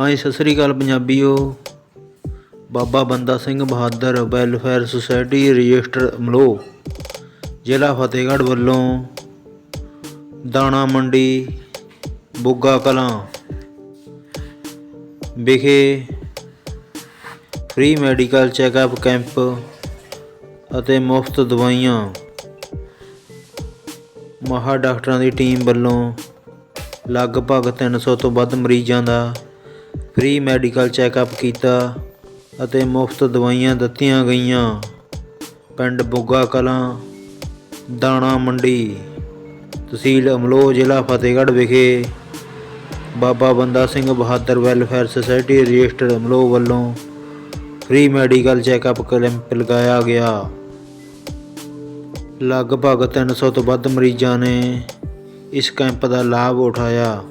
ਹਾਂਜੀ ਸਤਿ ਸ੍ਰੀ ਅਕਾਲ ਪੰਜਾਬੀਓ। Baba Banda Singh Bahadur welfare society register Amloh ਜ਼ਿਲ੍ਹਾ ਫਤਿਹਗੜ੍ਹ ਵੱਲੋਂ ਦਾਣਾ ਮੰਡੀ, ਬੁੱਗਾ ਕਲਾਂ ਵਿਖੇ ਫ੍ਰੀ ਮੈਡੀਕਲ ਚੈੱਕਅਪ ਕੈਂਪ ਅਤੇ ਮੁਫਤ ਦਵਾਈਆਂ। ਮਹਾ ਡਾਕਟਰਾਂ ਦੀ ਟੀਮ ਵੱਲੋਂ ਲਗਭਗ 300 ਤੋਂ ਵੱਧ ਮਰੀਜ਼ਾਂ ਦਾ ਫ੍ਰੀ ਮੈਡੀਕਲ ਚੈੱਕਅਪ ਕੀਤਾ ਅਤੇ ਮੁਫਤ ਦਵਾਈਆਂ ਦਿੱਤੀਆਂ ਗਈਆਂ। ਪਿੰਡ ਬੁੱਗਾ ਕਲਾਂ, ਦਾਣਾ ਮੰਡੀ, ਤਹਿਸੀਲ ਅਮਲੋਹ, ਜ਼ਿਲ੍ਹਾ ਫਤਿਹਗੜ੍ਹ ਵਿਖੇ Baba Banda Singh Bahadur welfare society registered Amloh ਵੱਲੋਂ ਫ੍ਰੀ ਮੈਡੀਕਲ ਚੈੱਕਅਪ ਕੈਂਪ ਲਗਾਇਆ ਗਿਆ। ਲਗਭਗ 300 ਤੋਂ ਵੱਧ ਮਰੀਜ਼ਾਂ ਨੇ ਇਸ ਕੈਂਪ ਦਾ ਲਾਭ ਉਠਾਇਆ।